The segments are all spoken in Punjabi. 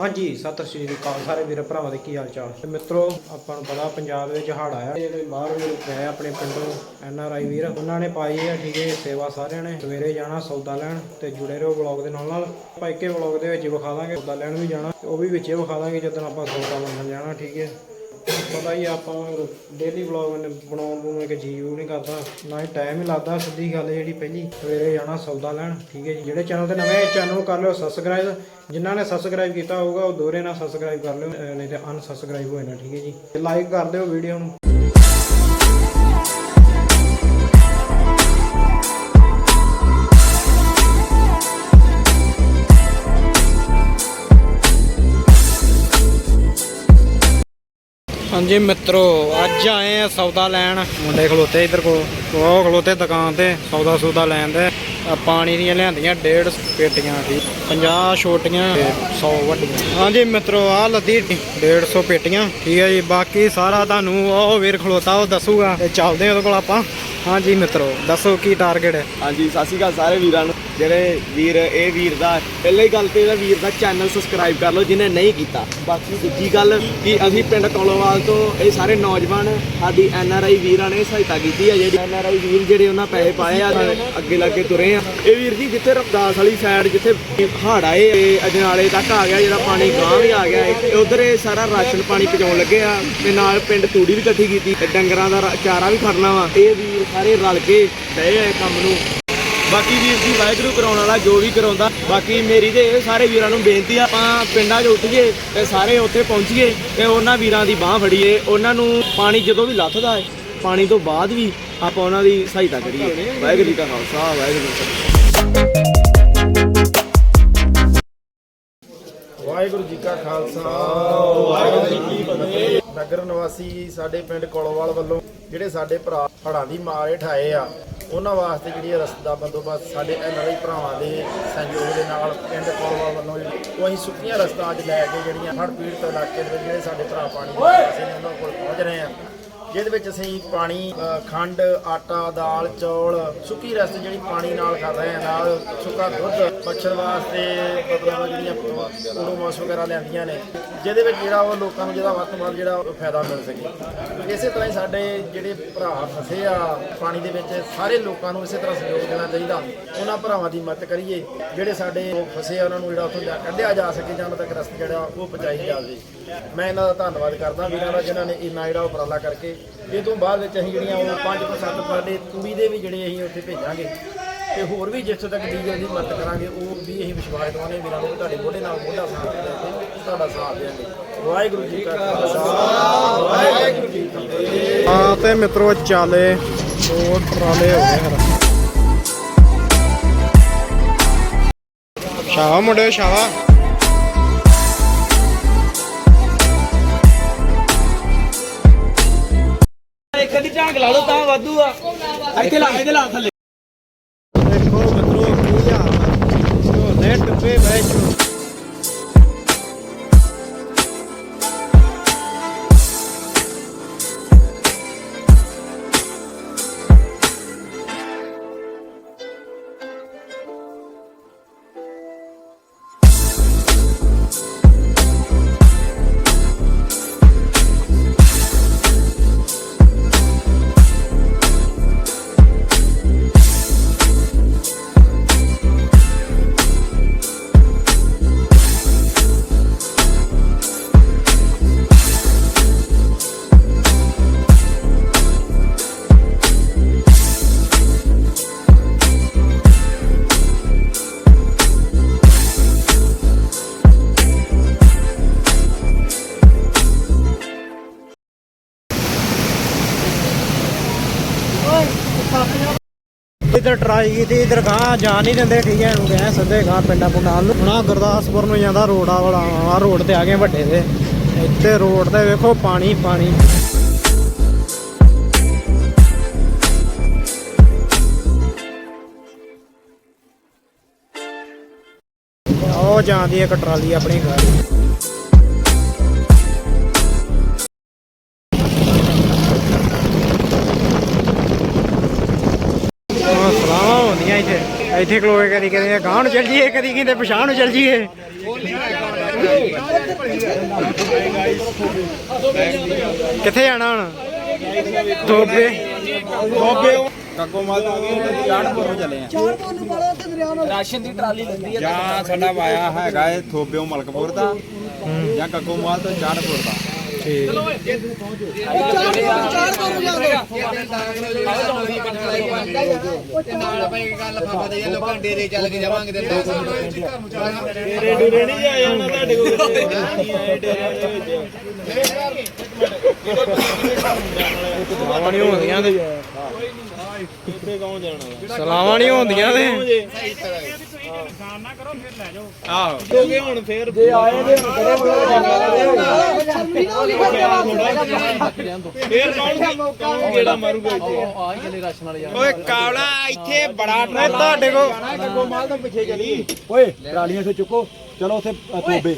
ਹਾਂਜੀ, ਸਤਿ ਸ਼੍ਰੀ ਅਕਾਲ ਸਾਰੇ ਵੀਰ ਭਰਾਵਾਂ ਦੇ ਕੀ ਹਾਲ ਚਾਲ? ਤੇ ਮਿੱਤਰੋ, ਆਪਾਂ ਨੂੰ ਪਤਾ ਪੰਜਾਬ ਵਿੱਚ ਹੜ ਆਇਆ। ਜਿਹੜੇ ਬਾਹਰ ਵੀਰ ਗਏ ਆਪਣੇ ਪਿੰਡੋਂ ਐਨ ਆਰ ਆਈ ਵੀਰ, ਉਹਨਾਂ ਨੇ ਪਾਈ ਹੈ ਠੀਕ ਹੈ, ਸੇਵਾ ਸਾਰਿਆਂ ਨੇ। ਸਵੇਰੇ ਜਾਣਾ, ਸੌਦਾ ਲੈਣ ਤੇ ਜੁੜੇ ਰਹੋ ਵਲੌਗ ਦੇ ਨਾਲ ਨਾਲ। ਆਪਾਂ ਇੱਕੇ ਵਲੌਗ ਦੇ ਵਿੱਚ ਵਿਖਾ ਦਾਂਗੇ, ਸੌਦਾ ਲੈਣ ਵੀ ਜਾਣਾ ਉਹ ਵੀ ਵਿੱਚੇ ਵਿਖਾ ਦਾਂਗੇ, ਜਦੋਂ ਆਪਾਂ ਸੌਦਾ ਲੈਣ ਜਾਣਾ, ਠੀਕ ਹੈ। ਪਤਾ ਹੀ ਆ, ਆਪਾਂ ਡੇਲੀ ਵਲੌਗ ਬਣਾਉਣ ਨੂੰ ਇੱਕ ਜੀਵ ਨਹੀਂ ਕਰਦਾ। ਨਾ ਹੀ ਟਾਈਮ ਹੀ ਲੱਗਦਾ ਸਿੱਧੀ ਗੱਲ ਜਿਹੜੀ ਪਹਿਲੀ ਸਵੇਰੇ ਜਾਣਾ ਸੌਦਾ ਲੈਣ। ਠੀਕ ਹੈ ਜੀ ਜਿਹੜੇ ਚੈਨਲ ਤੇ ਨਵੇਂ ਚੈਨਲ ਨੂੰ ਕਰ ਲਿਓ ਸਬਸਕ੍ਰਾਈਬ ਜਿਨ੍ਹਾਂ ਨੇ ਸਬਸਕ੍ਰਾਈਬ ਕੀਤਾ ਹੋਊਗਾ ਉਹ ਦੋਰੇ ਨਾਲ ਸਬਸਕ੍ਰਾਈਬ ਕਰ ਲਿਓ ਨਹੀਂ ਤੇ ਅਨਸਬਸਕ੍ਰਾਈਬ ਹੋ ਜਾਣਾ ਠੀਕ ਹੈ ਜੀ। ਲਾਈਕ ਕਰ ਦਿਓ ਵੀਡੀਓ ਨੂੰ। ਹਾਂਜੀ ਮਿੱਤਰੋ ਅੱਜ ਆਏ ਆ ਸੌਦਾ ਲੈਣ। ਮੁੰਡੇ ਖਲੋਤੇ ਇਧਰ ਕੋ ਉਹ ਖਲੋਤੇ ਦੁਕਾਨ ਤੇ ਸੌਦਾ ਸੌਦਾ ਲੈਣ ਦੇ। ਆਹ ਪਾਣੀ ਦੀਆਂ ਲਿਆਂਦੀਆਂ 150 ਪੇਟੀਆਂ ਠੀਕ 50 ਛੋਟੀਆਂ ਤੇ 100 ਵੱਡੀਆਂ। ਹਾਂਜੀ ਮਿੱਤਰੋ ਆ ਲੱਦੀ 150 ਪੇਟੀਆਂ। ਠੀਕ ਹੈ ਜੀ ਬਾਕੀ ਸਾਰਾ ਤੁਹਾਨੂੰ ਉਹ ਵੀਰ ਖਲੋਤਾ ਉਹ ਦੱਸੂਗਾ। ਤੇ ਚੱਲਦੇ ਆ ਉਹਦੇ ਕੋਲ ਆਪਾਂ। ਹਾਂਜੀ ਮਿੱਤਰੋ ਦੱਸੋ ਕੀ ਟਾਰਗੇਟ ਹੈ? ਹਾਂਜੀ ਸਤਿ ਸ਼੍ਰੀ ਅਕਾਲ ਸਾਰੇ ਵੀਰਾਂ ਨੂੰ। ਜਿਹੜੇ ਵੀਰ, ਇਹ ਵੀਰ ਦਾ, ਪਹਿਲੀ ਗੱਲ ਤੇ ਇਹਦਾ ਵੀਰ ਦਾ ਚੈਨਲ ਸਬਸਕ੍ਰਾਈਬ ਕਰ ਲਓ, ਜਿਹਨੇ ਨਹੀਂ ਕੀਤਾ। ਬਾਕੀ ਦੂਜੀ ਗੱਲ ਕਿ ਅਸੀਂ ਪਿੰਡ ਕੋਲੋਵਾਲ ਤੋਂ ਇਹ ਸਾਰੇ ਨੌਜਵਾਨ, ਸਾਡੀ ਐਨ ਆਰ ਆਈ ਵੀਰਾਂ ਨੇ ਸਹਾਇਤਾ ਕੀਤੀ ਹੈ ਜਿਹੜੀ ਐਨ ਆਰ ਆਈ ਵੀਰ ਜਿਹੜੇ ਉਹਨਾਂ ਪੈਸੇ ਪਾਏ ਆ ਤੇ ਅੱਗੇ ਲੱਗੇ ਤੁਰੇ ਆ। ਇਹ ਵੀਰ ਜੀ ਜਿੱਥੇ ਰਮਦਾਸ ਵਾਲੀ ਸਾਈਡ ਜਿੱਥੇ ਹੜ ਆਏ ਅਜਨਾਲੇ ਤੱਕ ਆ ਗਿਆ, ਜਿਹੜਾ ਪਾਣੀ ਗਾਂ ਵੀ ਆ ਗਿਆ ਹੈ ਉਧਰ ਇਹ ਸਾਰਾ ਰਾਸ਼ਨ ਪਾਣੀ ਪਹੁੰਚਾਉਣ ਲੱਗੇ ਆ, ਤੇ ਨਾਲ ਪਿੰਡ ਤੂੜੀ ਵੀ ਇਕੱਠੀ ਕੀਤੀ ਡੰਗਰਾਂ ਦਾ ਚਾਰਾ ਵੀ ਖੜਨਾ ਵਾ। ਇਹ ਵੀਰ ਸਾਰੇ ਰਲ ਕੇ ਪਏ ਆ ਕੰਮ ਨੂੰ। ਬਾਕੀ ਵੀਰ ਜੀ, ਵਾਹਿਗੁਰੂ ਕਰਾਉਣ ਵਾਲਾ ਜੋ ਵੀ ਕਰਾਉਂਦਾ, ਬਾਕੀ ਮੇਰੀ ਤੇ ਇਹ ਸਾਰੇ ਵੀਰਾਂ ਨੂੰ ਬੇਨਤੀ ਆ, ਆਪਾਂ ਪਿੰਡਾਂ 'ਚ ਉੱਠੀਏ ਤੇ ਸਾਰੇ ਉੱਥੇ ਪਹੁੰਚੀਏ ਤੇ ਉਹਨਾਂ ਵੀਰਾਂ ਦੀ ਬਾਹ ਫੜੀਏ, ਉਹਨਾਂ ਨੂੰ ਪਾਣੀ ਜਦੋਂ ਵੀ ਲੱਥਦਾ ਹੈ, ਪਾਣੀ ਤੋਂ ਬਾਅਦ ਵੀ ਆਪਾਂ ਉਹਨਾਂ ਦੀ ਸਹਾਇਤਾ ਕਰੀਏ। ਵਾਹਿਗੁਰੂ ਜੀ ਕਾ ਖਾਲਸਾ, ਵਾਹਿਗੁਰੂ ਜੀ ਕੀ ਫਤਿਹ। ਵਾਹਿਗੁਰੂ ਜੀ ਕਾ ਖਾਲਸਾ, ਵਾਹਿਗੁਰੂ ਜੀ ਕੀ ਫਤਿਹ। ਨਗਰ ਨਿਵਾਸੀ ਸਾਡੇ ਪਿੰਡ ਕੋਲੋਵਾਲ ਵੱਲੋਂ ਜਿਹੜੇ ਸਾਡੇ ਭਰਾ ਹੜਾਂ ਦੀ ਮਾਰ ਹੇਠ ਆਏ ਆ ਉਹਨਾਂ ਵਾਸਤੇ ਜਿਹੜੀ ਰਸਤ ਦਾ ਬੰਦੋਬਸਤ ਸਾਡੇ ਐਨਆਰਆਈ ਭਰਾਵਾਂ ਦੇ ਸਹਿਯੋਗ ਦੇ ਨਾਲ ਪਿੰਡ ਕੋਲੋਵਾਲ ਵੱਲੋਂ ਉਹ ਅਸੀਂ ਸੁੱਕੀਆਂ ਰਸਤਾਂ ਅੱਜ ਲੈ ਕੇ ਜਿਹੜੀਆਂ ਹੜ੍ਹ ਪੀੜਤ ਇਲਾਕੇ ਦੇ ਵਿੱਚ ਜਿਹੜੇ ਸਾਡੇ ਭਰਾ ਪਾਣੀ ਦੇ ਪਾਸੇ ਨੇ ਉਹਨਾਂ ਕੋਲ ਪਹੁੰਚ ਰਹੇ ਆ। ਜਿਹਦੇ ਵਿੱਚ ਅਸੀਂ ਪਾਣੀ ਖੰਡ ਆਟਾ ਦਾਲ ਚੌਲ ਸੁੱਕੀ ਰਸਤ ਜਿਹੜੀ ਪਾਣੀ ਨਾਲ ਖਾ ਰਹੇ ਹਾਂ ਨਾਲ ਸੁੱਕਾ ਦੁੱਧ ਮੱਛਰ ਵਾਸਤੇ ਮਤਲਬ ਜਿਹੜੀਆਂ ਓਡੋਮੋਸ ਵਗੈਰਾ ਲਿਆਂਦੀਆਂ ਨੇ, ਜਿਹਦੇ ਵਿੱਚ ਜਿਹੜਾ ਉਹ ਲੋਕਾਂ ਨੂੰ ਜਿਹੜਾ ਵੱਧ ਤੋਂ ਵੱਧ ਜਿਹੜਾ ਉਹ ਫਾਇਦਾ ਮਿਲ ਸਕੇ। ਇਸੇ ਤਰ੍ਹਾਂ ਹੀ ਸਾਡੇ ਜਿਹੜੇ ਭਰਾ ਫਸੇ ਆ ਪਾਣੀ ਦੇ ਵਿੱਚ, ਸਾਰੇ ਲੋਕਾਂ ਨੂੰ ਇਸੇ ਤਰ੍ਹਾਂ ਸਹਿਯੋਗ ਦੇਣਾ ਚਾਹੀਦਾ। ਉਹਨਾਂ ਭਰਾਵਾਂ ਦੀ ਮਦਦ ਕਰੀਏ। ਜਿਹੜੇ ਸਾਡੇ ਫਸੇ ਆ, ਉਹਨਾਂ ਨੂੰ ਜਿਹੜਾ ਉੱਥੋਂ ਜਾ ਕੱਢਿਆ ਜਾ ਸਕੇ, ਜਾਂ ਉਹਨਾਂ ਤੱਕ ਰਸਤ ਜਿਹੜਾ ਉਹ ਪਹੁੰਚਾਈ ਜਾਵੇ। ਮੈਂ ਇਹਨਾਂ ਦਾ ਧੰਨਵਾਦ ਕਰਦਾ ਵੀਰਾਂ ਦਾ, ਜਿਨ੍ਹਾਂ ਨੇ ਇੰਨਾ ਜਿਹੜਾ ਉਪਰਾਲਾ ਕਰਕੇ। ਇਹ ਤੋਂ ਬਾਅਦ ਵਿੱਚ ਅਸੀਂ ਜਿਹੜੀਆਂ ਉਹ ਪੰਜ ਤੋਂ ਸਾਡੇ ਤੂੜੀ ਦੇ ਵੀ ਜਿਹੜੇ ਅਸੀਂ ਉੱਥੇ ਭੇਜਾਂਗੇ ਤੇ ਹੋਰ ਵੀ ਜਿੱਥੋਂ ਤੱਕ ਡੀਜ਼ਲ ਦੀ ਮਦਦ ਕਰਾਂਗੇ ਉਹ ਵੀ ਅਸੀਂ ਵਿਸ਼ਵਾਸ ਦਵਾਂਗੇ ਵੀਰਾਂ ਨੂੰ ਤੁਹਾਡੇ ਮੋਢੇ ਨਾਲ ਮੋਢਾ ਸਾਥ ਦੇ ਕੇ ਤੁਹਾਡਾ ਸਾਥ ਦੇਵਾਂਗੇ। ਵਾਹਿਗੁਰੂ ਜੀ ਕਾ ਖਾਲਸਾ। ਵਾਹਿਗੁਰੂ ਜੀ ਕੀ ਫਤਿਹ। ਹਾਂ ਤੇ ਮਿੱਤਰੋ ਚਾਲੇ ਦੋ ਟਰਾਲੇ ਹੋ ਗਏ ਫਿਰ ਸ਼ਾਵਾ ਮੁੰਡੇ ਸ਼ਾਵਾ। ਇੱਕ ਦੀ ਝਾਂਕ ਲਾ ਲਓ ਤਾਂ ਵਾਧੂ ਆ। ਇੱਥੇ ਲਾ ਇਹਦੇ ਲਾ ਥੱਲੇ। ਇਧਰ ਟਰਾਈ ਕੀਤੀ, ਇਧਰ ਗਾਂ ਜਾਣ ਨਹੀਂ ਦਿੰਦੇ, ਠੀਕ ਹੈ ਨੂੰ ਗਏ ਸਿੱਧੇ ਗਾਂ ਪਿੰਡਾਂ ਪੁੰਡਾਂ ਨੂੰ। ਹੁਣ ਆਹ ਗੁਰਦਾਸਪੁਰ ਨੂੰ ਜਾਂਦਾ ਰੋਡ ਆ ਵਾਲਾ ਆ ਰੋਡ ਤੇ ਆ ਗਏ ਵੱਡੇ ਦੇ। ਇੱਥੇ ਰੋਡ ਤੇ ਵੇਖੋ ਪਾਣੀ ਪਾਣੀ। ਉਹ ਜਾਂਦੀ ਹੈ ਇੱਕ ਟਰਾਲੀ ਆਪਣੀ ਗਾੜੀ। ਇੱਥੇ ਇੱਥੇ ਖਲੋਏ ਕਦੀ ਕਦੀ ਗਾਂਹ ਨੂੰ ਚੱਲ ਜੀਏ ਕਦੀ ਕਹਿੰਦੇ ਪਛਾਣ ਨੂੰ ਚੱਲ ਜੀਏ ਕਿੱਥੇ ਜਾਣਾ ਹੁਣ? ਦੋਬੇ ਦੋਬੇ ਕੱਗੋ ਮਾਲ ਆ ਗਏ ਚਾੜਪੁਰ ਨੂੰ ਚੱਲੇ ਆ ਰਾਸ਼ਨ ਦੀ ਟਰਾਲੀ ਲੈਂਦੀ ਹੈ ਜਾਂ ਸਾਡਾ ਵਾਇਆ ਹੈਗਾ ਇਹ ਥੋਬਿਓ ਮਲਕਪੁਰ ਦਾ ਜਾਂ ਕੱਗੋ ਮਾਲ ਤੋਂ ਚਾੜਪੁਰ ਦਾ। ਡੇਰੇ ਨਹੀਂ ਆਏ ਉਹਨਾਂ ਤੁਹਾਡੇ ਕੋਲ ਨਹੀਂ ਆਏ ਡੇਰੇ ਦੇ ਵਿੱਚ ਸਲਾਮਾਂ ਨਹੀਂ ਹੁੰਦੀਆਂ ਤੇ। ਕਿੱਥੇ ਕੌਣ ਜਾਣਾ ਸਲਾਮਾਂ ਨਹੀਂ ਹੁੰਦੀਆਂ ਤੇ ਆਹੋ ਕਿਉਂਕਿ ਹੁਣ ਫੇਰ ਜੇ ਆਏ ਦੇ ਫੇਰ ਕੌਣ ਕੌਣ ਜਿਹੜਾ ਮਾਰੂਗਾ ਇੱਥੇ ਓਏ ਕਾਵਲਾ ਇੱਥੇ ਬੜਾ ਤੁਹਾਡੇ ਕੋ ਕੱਗੋ ਮਾਲ ਤੋਂ ਪਿੱਛੇ ਚਲੀ ਓਏ ਟਰਾਲੀਆਂ ਸੇ ਚੁੱਕੋ ਚਲੋ ਉੱਥੇ ਥੋਬੇ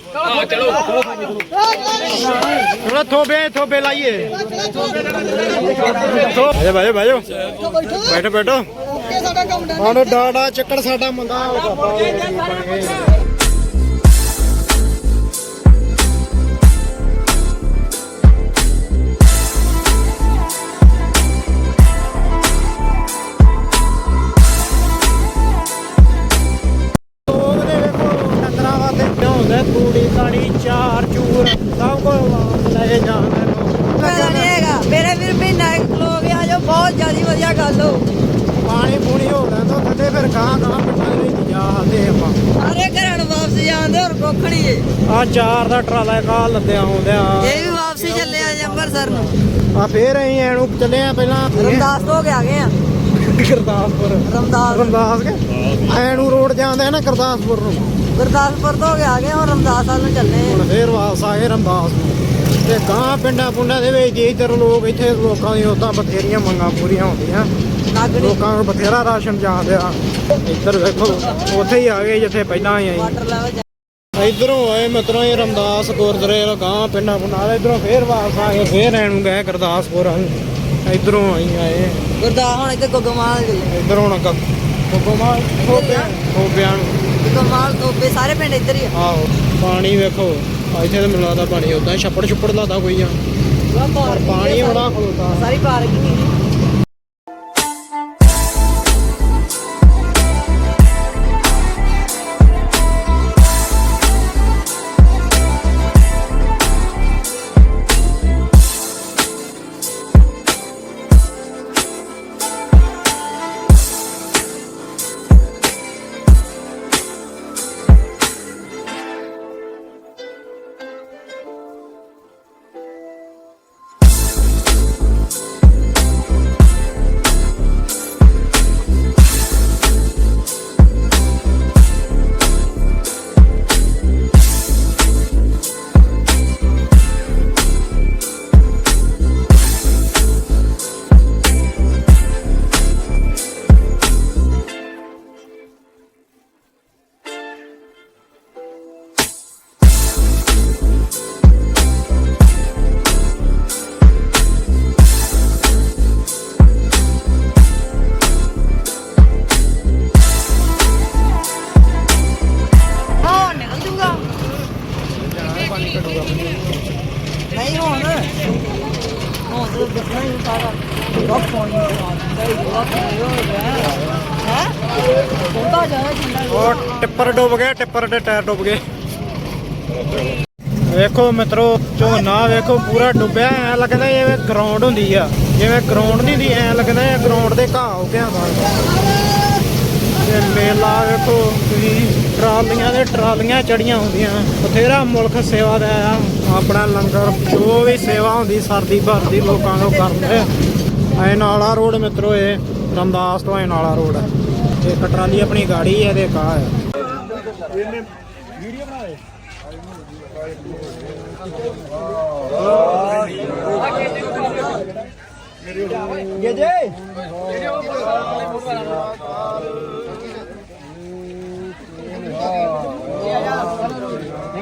ਥੋੜਾ ਥੋਬੇ ਥੋਬੇ ਲਾਈਏ ਆਜੋ ਬਾਜੋ ਬਾਜੋ ਬੈਠੋ ਬੈਠੋ ਹੁਣ ਡਾਡਾ ਚੱਕੜ ਸਾਡਾ ਲਿਆਉਂਦੇ ਤੂੜੀ ਤਾੜੀ ਚਾਰ ਚੂਰ ਸਭ ਕੁਝ ਲੈ ਜਾਂਦੇ ਨੂੰ ਪਤਾ ਨਹੀਂ ਹੈਗਾ ਮੇਰੇ ਵੀਰ ਮਹੀਨਾ ਇੱਕ ਲੋਕ ਆ ਜੋ ਬਹੁਤ ਜਿਆਦੀ ਵਧੀਆ ਗੱਲ ਹੋ। ਪੂਣੀ ਹੋ ਲੈਂਦਾ ਥੱਲੇ ਫਿਰ ਗਾਂ ਗਾਂ ਦੇ ਵਿੱਚ ਜਾ ਹੱਦੇ ਆਪਾਂ। ਸਾਰੇ ਘਰਾਂ ਨੂੰ ਵਾਪਸ ਜਾਂਦੇ ਹੋਰ ਕੁੱਖ ਨਹੀਂ ਏ। ਆ ਚਾਰ ਦਾ ਟਰਾਲਾ ਕਾ ਲੱਦਿਆ ਆਉਂਦਿਆ। ਇਹ ਵੀ ਵਾਪਸੀ ਚੱਲੇ ਆ ਜੀ ਅੰਮ੍ਰਿਤਸਰ ਨੂੰ। ਆ ਫੇਰ ਅਸੀਂ ਐਨੂੰ ਚੱਲੇ ਆ ਪਹਿਲਾਂ। ਰਮਦਾਸ ਤੋਂ ਹੋ ਕੇ ਆ ਗਏ ਆ। ਗੁਰਦਾਸਪੁਰ। ਰਮਦਾਸ ਰਮਦਾਸ ਕੇ? ਐਨੂੰ ਰੋਡ ਜਾਂਦੇ ਆ ਨਾ ਗੁਰਦਾਸਪੁਰ ਨੂੰ। ਗੁਰਦਾਸਪੁਰ ਤੋਂ ਹੋ ਕੇ ਆ ਗਏ ਹੁਣ ਰਮਦਾਸ ਵੱਲ ਨੂੰ ਚੱਲੇ ਹੁਣ ਫੇਰ ਵਾਪਸ ਆਏ ਰਮਦਾਸ ਨੂੰ। ਤੇ ਗਾਂ ਪਿੰਡਾਂ ਪੁੰਡਾਂ ਦੇ ਵਿੱਚ ਜੇ ਇੱਧਰ ਲੋਕ ਇੱਥੇ ਲੋਕਾਂ ਦੀ ਉਦਾਂ ਬਥੇਰੀਆਂ ਮੰਗਾਂ ਪੂਰੀਆਂ ਹੁੰਦੀਆਂ। ਲੋਕਾਂ ਨੂੰ ਬਥੇਰਾ ਰਾਸ਼ਨ ਜਾਂਦੇ ਆ। ਇੱਧਰ ਵੇਖੋ ਉੱਥੇ ਹੀ ਆ ਗਏ ਜਿੱਥੇ ਪਹਿਲਾਂ ਵਾਟਰ ਲੈਵਲ ਇਧਰੋਂ ਆਏ ਮਤਰੋਂ ਇਹ ਰਮਦਾਸ ਗੁਰਦੁਆਰੇ ਗਾਂ ਪਿੰਡਾਂ ਪੁੰਡਾਂ ਇਧਰੋਂ ਫੇਰ ਵਾਪਸ ਆ ਗਏ ਫੇਰ ਐਨੂੰ ਗਏ ਗੁਰਦਾਸਪੁਰ ਇਧਰੋਂ ਆਈ ਆਏ। ਗੁਰਦਾਸ ਹੁਣ ਇੱਥੇ ਗੁੱਗਮਾਲ ਇਧਰ ਹੁਣ ਕੋਕੋਮਾ ਹੋਬਿਆਂ ਨੂੰ। ਗੁੱਗਮਾਲ ਤੋਬੇ ਸਾਰੇ ਪਿੰਡ ਇੱਧਰ ਹੀ ਆ। ਆਹੋ ਪਾਣੀ ਵੇਖੋ ਇੱਥੇ ਤੇ ਮੈਨੂੰ ਲੱਗਦਾ ਪਾਣੀ ਉਦਾਂ ਛੱਪੜ ਛੁੱਪੜ ਲੱਗਦਾ ਕੋਈ ਆ। ਪਰ ਪਾਣੀ ਬੜਾ ਖਲੋਤਾ। ਸਾਰੀ ਪਾਰਕਿੰਗ ਹਾਂ ਨਹੀਂ ਹੁਣ ਹੁਣ ਤਾਂ ਦੱਸਣਾ ਹੀ ਸਾਰਾ ਬਹੁਤ ਪਾਣੀ ਹੈ ਬੰਦਾ ਜਾਣਾ ਜਿੰਨਾ ਉਹ ਟਿੱਪਰ ਡੁੱਬ ਗਏ, ਟਿੱਪਰ ਦੇ ਟਾਇਰ ਡੁੱਬ ਗਏ। ਵੇਖੋ ਮਿੱਤਰੋ, ਝੋਨਾ ਵੇਖੋ, ਪੂਰਾ ਡੁੱਬਿਆ, ਐ ਲੱਗਦਾ ਜਿਵੇਂ ਗਰਾਊਂਡ ਹੁੰਦੀ ਆ। ਜਿਵੇਂ ਗਰਾਊਂਡ ਨਹੀਂ ਹੁੰਦੀ, ਐ ਲੱਗਦਾ ਇਹ ਗਰਾਊਂਡ ਦੇ ਘਾਹ ਹੋ ਗਿਆ ਮੇਲਾ ਵੇਖੋ ਤੁਸੀਂ ਟਰਾਲੀਆਂ ਦੇ ਟਰਾਲੀਆਂ ਚੜੀਆਂ ਹੁੰਦੀਆਂ। ਬਥੇਰਾ ਮੁਲਕ ਸੇਵਾ ਦਾ ਆ। ਆਪਣਾ ਲੰਗਰ ਜੋ ਵੀ ਸੇਵਾ ਹੁੰਦੀ ਸਰਦੀ ਭਰ ਦੀ ਲੋਕਾਂ ਨੂੰ ਕਰਦੇ ਐ ਨਾਲਾ ਰੋਡ ਮਿੱਤਰੋ ਇਹ ਰੰਦਾਸ ਤੋਂ ਐ ਨਾਲਾ ਰੋਡ ਹੈ ਇੱਕ ਟਰਾਲੀ ਆਪਣੀ ਗਾੜੀ ਹੈ ਤੇ ਕਾ ਹੈ ਇਹਨੇ ਵੀਡੀਓ ਬਣਾਏ ਮੇਰੇ ਜੇ ਜੇ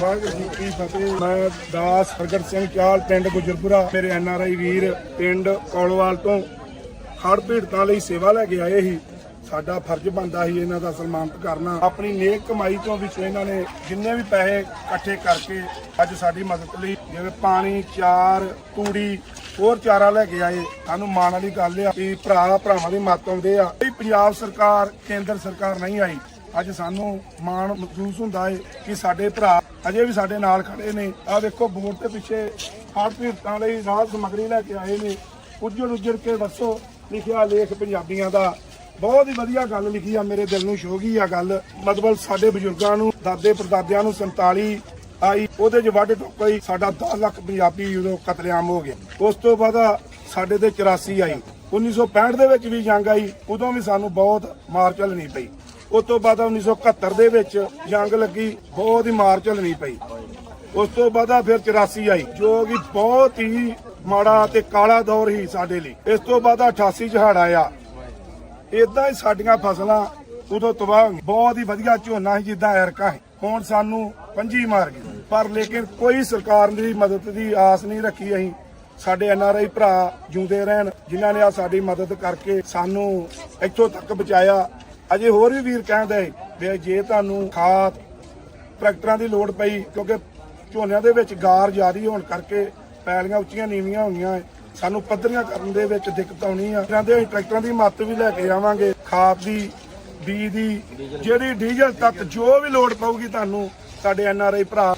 ਵਾਹਿਗੁਰੂ ਜੀ ਕੀ ਫਤਿਹ ਮੈਂ ਦਾਸ ਪ੍ਰਗਟ ਸਿੰਘ ਚਾਲ, ਪਿੰਡ ਗੁਜਰਪੁਰਾ। ਮੇਰੇ ਐਨ ਆਰ ਆਈ ਵੀਰ ਪਿੰਡ ਕੌਲਵਾਲ ਤੋਂ ਹੜ੍ਹ ਪੀੜਤਾਂ ਲਈ ਸੇਵਾ ਲੈ ਕੇ ਆਏ ਸੀ। ਸਾਡਾ ਫਰਜ਼ ਬਣਦਾ ਸੀ ਇਹਨਾਂ ਦਾ ਸਨਮਾਨਿਤ ਕਰਨਾ। ਆਪਣੀ ਨੇਕ ਕਮਾਈ ਤੋਂ ਵਿੱਚ ਇਹਨਾਂ ਨੇ ਜਿੰਨੇ ਵੀ ਪੈਸੇ ਇਕੱਠੇ ਕਰਕੇ ਅੱਜ ਸਾਡੀ ਮਦਦ ਲਈ, ਜਿਵੇਂ ਪਾਣੀ, ਚਾਰ, ਤੂੜੀ, ਹੋਰ ਚਾਰਾ ਲੈ ਕੇ ਆਏ। ਸਾਨੂੰ ਮਾਣ ਵਾਲੀ ਗੱਲ ਆ ਕਿ ਭਰਾ ਭਰਾਵਾਂ ਦੀ ਮਦਦ ਆਉਂਦੇ ਆ। ਇਹ ਪੰਜਾਬ ਸਰਕਾਰ, ਕੇਂਦਰ ਸਰਕਾਰ ਨਹੀਂ ਆਈ। ਅੱਜ ਸਾਨੂੰ ਮਾਣ ਮਹਿਸੂਸ ਹੁੰਦਾ ਏ ਕਿ ਸਾਡੇ ਭਰਾ ਅਜੇ ਵੀ ਸਾਡੇ ਨਾਲ ਖੜੇ ਨੇ। ਆ ਵੇਖੋ, ਬੋਰਡ ਦੇ ਪਿੱਛੇ ਹਰ ਪੀੜਤਾਂ ਲਈ ਰਾਹਤ ਸਮੱਗਰੀ ਲੈ ਕੇ ਆਏ ਨੇ। ਉੱਜੜ ਉੱਜੜ ਕੇ ਦੱਸੋ, ਲਿਖਿਆ ਲੇਖ ਪੰਜਾਬੀਆਂ ਦਾ। ਬਹੁਤ ਹੀ ਵਧੀਆ ਗੱਲ ਲਿਖੀ ਆ, ਮੇਰੇ ਦਿਲ ਨੂੰ ਛੋ ਗਈ ਆ ਗੱਲ। ਮਤਲਬ ਸਾਡੇ ਬਜ਼ੁਰਗਾਂ ਨੂੰ, ਦਾਦੇ ਪੜਦਾਦਿਆਂ ਨੂੰ 47 ਆਈ, ਉਹਦੇ ਚ ਵੱਢ ਟੁੱਕ ਹੋਈ ਸਾਡਾ 10 ਲੱਖ ਪੰਜਾਬੀ ਉਦੋਂ ਕਤਲੇਆਮ ਹੋ ਗਏ। ਉਸ ਤੋਂ ਬਾਅਦ ਸਾਡੇ ਤੇ 84 ਆਈ। 1965 ਦੇ ਵਿੱਚ ਵੀ ਜੰਗ ਆਈ, ਉਦੋਂ ਵੀ ਸਾਨੂੰ ਬਹੁਤ ਮਾਰ ਝੱਲਣੀ ਪਈ। ਉਸ ਤੋਂ ਬਾਅਦ 1971 ਦੇ ਵਿੱਚ ਜੰਗ ਲੱਗੀ, ਬਹੁਤ ਹੀ ਮਾਰ ਝੱਲਣੀ ਪਈ। ਉਸ ਤੋਂ ਬਾਅਦ ਫਿਰ 84 ਆਈ, ਜੋ ਕਿ ਬਹੁਤ ਹੀ ਮਾੜਾ ਤੇ ਕਾਲਾ ਦੌਰ ਹੀ ਸਾਡੇ ਲਈ। ਇਸ ਤੋਂ ਬਾਅਦ ਆ 88 ਝਹਾੜ ਆਇਆ। ਇਦਾਂ ਹੀ ਸਾਡੀਆਂ ਫਸਲਾਂ ਉਦੋਂ ਤਬਾਹ ਹੋ ਗਈਆਂ। ਬਹੁਤ ਹੀ ਵਧੀਆ ਝੋਨਾ ਸੀ ਜਿੱਦਾਂ ਐਰਕਾ ਹੈ ਹੁਣ ਸਾਨੂੰ ਪੰਜੀ ਮਾਰ ਗਈ ਪਰ ਲੇਕਿਨ ਕੋਈ ਸਰਕਾਰ ਦੀ ਮਦਦ ਦੀ ਆਸ ਨਹੀਂ ਰੱਖੀ ਅਸੀਂ ਸਾਡੇ ਐਨ ਆਰ ਆਈ ਭਰਾ ਜਿਉਂਦੇ ਰਹਿਣ, ਜਿਨ੍ਹਾਂ ਨੇ ਆ ਸਾਡੀ ਮਦਦ ਕਰਕੇ ਸਾਨੂੰ ਇੱਥੋਂ ਤੱਕ ਬਚਾਇਆ ਅਜੇ ਹੋਰ ਵੀ ਵੀਰ ਕਹਿੰਦੇ ਵੀ ਜੇ ਤੁਹਾਨੂੰ ਖਾਦ, ਟਰੈਕਟਰਾਂ ਦੀ ਲੋੜ ਪਈ, ਕਿਉਂਕਿ ਝੋਨਿਆਂ ਦੇ ਵਿੱਚ ਗਾਰ ਜਾਰੀ ਹੋਣ ਕਰਕੇ ਪੈਲੀਆਂ ਉੱਚੀਆਂ ਨੀਵੀਆਂ ਹੋਈਆਂ ਹੈ। ਸਾਨੂੰ ਪੱਧਰੀਆਂ ਕਰਨ ਦੇ ਵਿੱਚ ਦਿੱਕਤ ਆਉਣੀ ਆ। ਕਹਿੰਦੇ ਅਸੀਂ ਟਰੈਕਟਰਾਂ ਦੀ ਮੱਤ ਵੀ ਲੈ ਕੇ ਆਵਾਂਗੇ। ਖਾਦ ਦੀ ਬੀ ਦੀ, ਜਿਹੜੀ ਡੀਜ਼ਲ ਤੱਕ ਜੋ ਵੀ ਲੋੜ ਪਊਗੀ ਤੁਹਾਨੂੰ, ਸਾਡੇ ਐਨ ਆਰ ਆਈ ਭਰਾ।